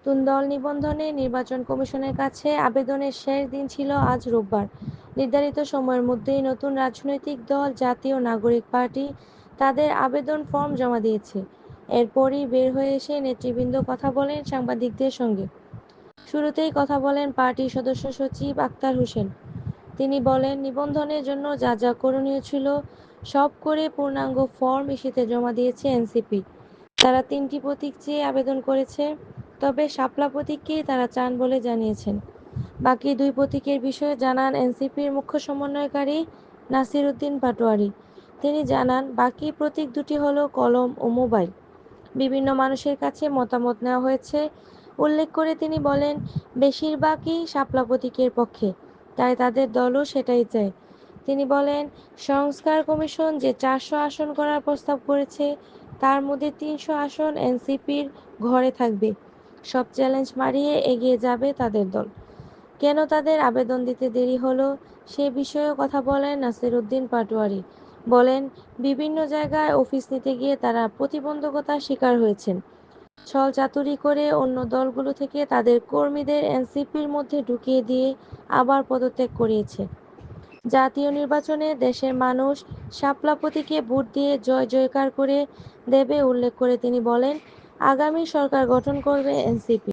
নতুন দল নিবন্ধনে নির্বাচন কমিশনের কাছে আবেদনের শেষ দিন ছিল আজ রোববার। নির্ধারিত সময়ের মধ্যেই নতুন রাজনৈতিক দল, জাতীয় নাগরিক পার্টি তাদের আবেদন ফরম জমা দিয়েছে। এরপরই বের হয়ে এসে নেতৃবৃন্দ কথা বলেন সাংবাদিকদের সঙ্গে। শুরুতেই কথা বলেন পার্টির সদস্য সচিব আক্তার হোসেন। তিনি বলেন, নিবন্ধনের জন্য যা যা করণীয় ছিল সব করে পূর্ণাঙ্গ ফর্ম ইস্যুতে জমা দিয়েছে এনসিপি। তারা তিনটি প্রতীক চেয়ে আবেদন করেছে। তবে শাপলা প্রতীককেই তারা চান বলে জানিয়েছেন। বাকি দুই প্রতীকের বিষয়ে জানান এনসিপির মুখ্য সমন্বয়কারী নাসির উদ্দিন পাটোয়ারি। তিনি জানান, বাকি প্রতীক দুটি হলো কলম ও মোবাইল। বিভিন্ন মানুষের কাছে মতামত নেওয়া হয়েছে। উল্লেখ করে তিনি বলেন, বেশিরভাগই শাপলা প্রতীকের পক্ষে, তাই তাদের দলও সেটাই চায়। তিনি বলেন, সংস্কার কমিশন যে চারশো আসন করার প্রস্তাব করেছে, তার মধ্যে তিনশো আসন এনসিপির ঘরে থাকবে। সব চ্যালেঞ্জ মারিয়ে এগিয়ে যাবে তাদের দল। কেন তাদের আবেদন দিতে দেরি হলো সে বিষয়েও কথা বলেন নাসির উদ্দিন পাটোয়ারি। বলেন, বিভিন্ন জায়গায় অফিস নিতে গিয়ে তারা প্রতিবন্ধকতার শিকার হয়েছেন। ছল চাতুরি করে অন্য দলগুলো থেকে তাদের কর্মীদের এনসিপির মধ্যে ঢুকিয়ে দিয়ে আবার পদত্যাগ করিয়েছে। জাতীয় নির্বাচনে দেশের মানুষ শাপলা প্রতীকে ভোট দিয়ে জয় জয়কার করে দেবে উল্লেখ করে তিনি বলেন আগামী সরকার গঠন করবে এনসিপি।